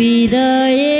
বিদায়ে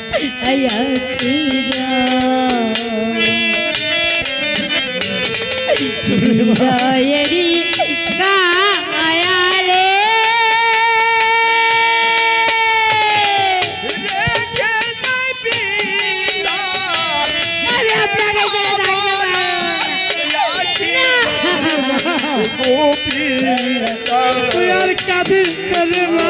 আয়াতি জয়েরি গায়ালে গোপী তুই আর কাবিল করমা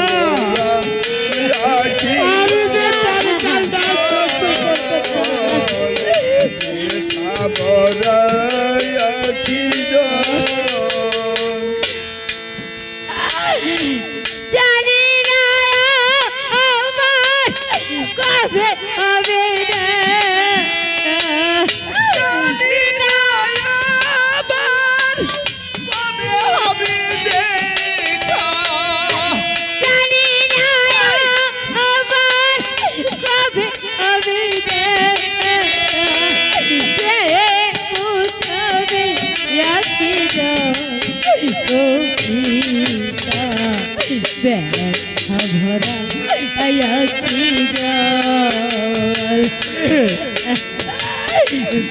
ব্যথা ভরা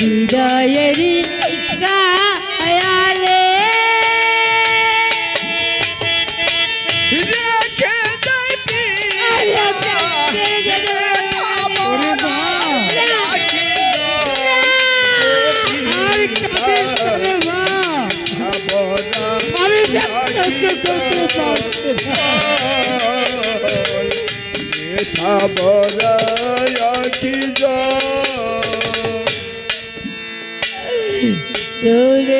হৃদয়ের গা কি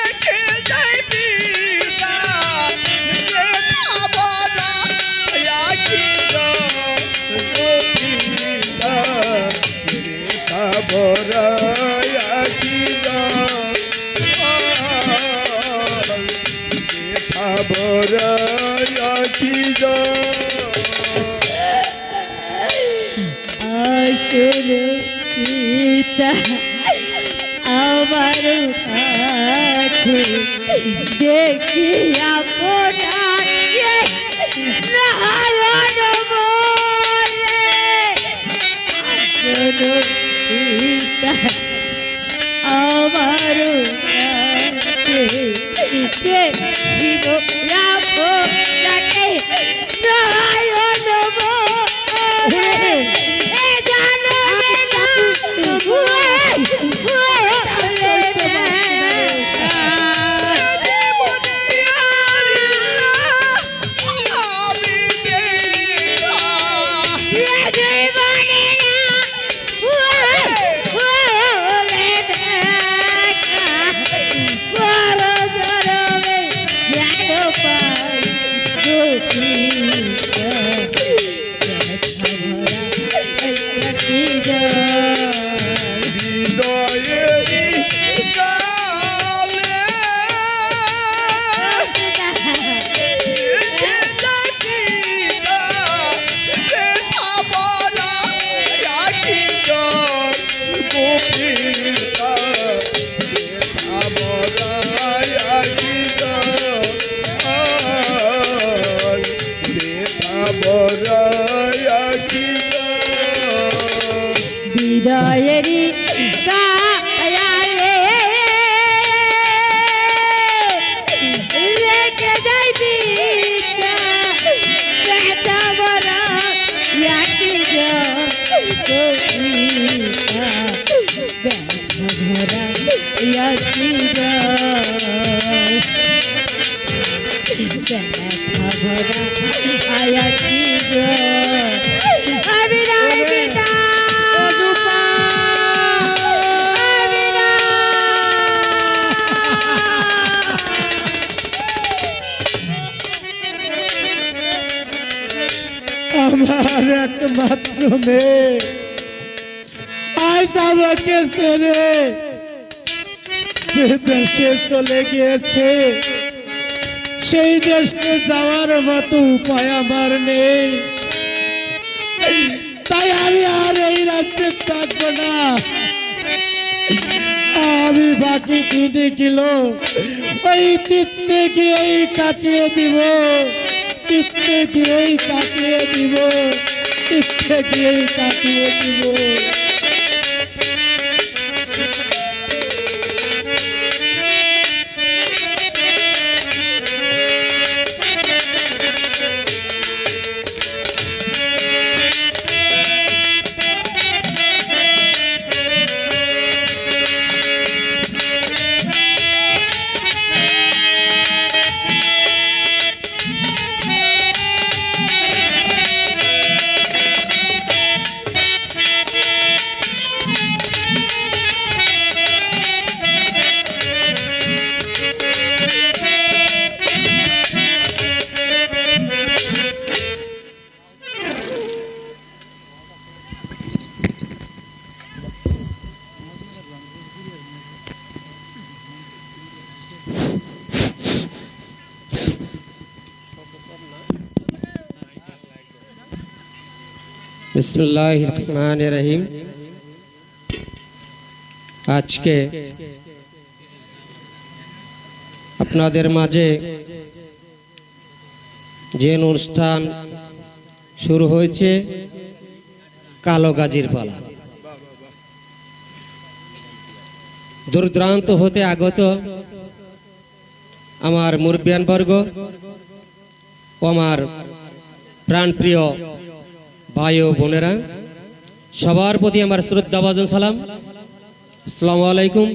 সুরক্ষিতা আমার কাছে দেখি আপনাকে নারায়ণ বলে সুরক্ষিতা আমার কাছে দেখি আয়াতি আমি রাই পিতা আমি আমার একমাত্র মেয়ে। আজ আমাকে দেশে চলে গিয়েছে। সেই দেশে যাওয়ার মতো উপায় আমার নেই। তাই আমি আর এই রাজ্যে থাকব না। আমি বাকি কিনে কিলো ওই তিত্তে গিয়েই কাটিয়ে দিব। তিত্তে গিয়েই কাটিয়ে দিব। তিত্তে গিয়েই কাটিয়ে দিব। বিসমুল্লাহ রহমান রহিম আজকে আপনাদের মাঝে যে অনুষ্ঠান শুরু হয়েছে কালো গাজির পালা। দূরদূরান্ত হতে আগত আমার মুরব্বিয়ান বর্গ ও আমার প্রাণপ্রিয় ভাই ও বোনেরা, সবার প্রতি আমার শ্রদ্ধা, ভাজন, সালাম। আসসালামু আলাইকুম।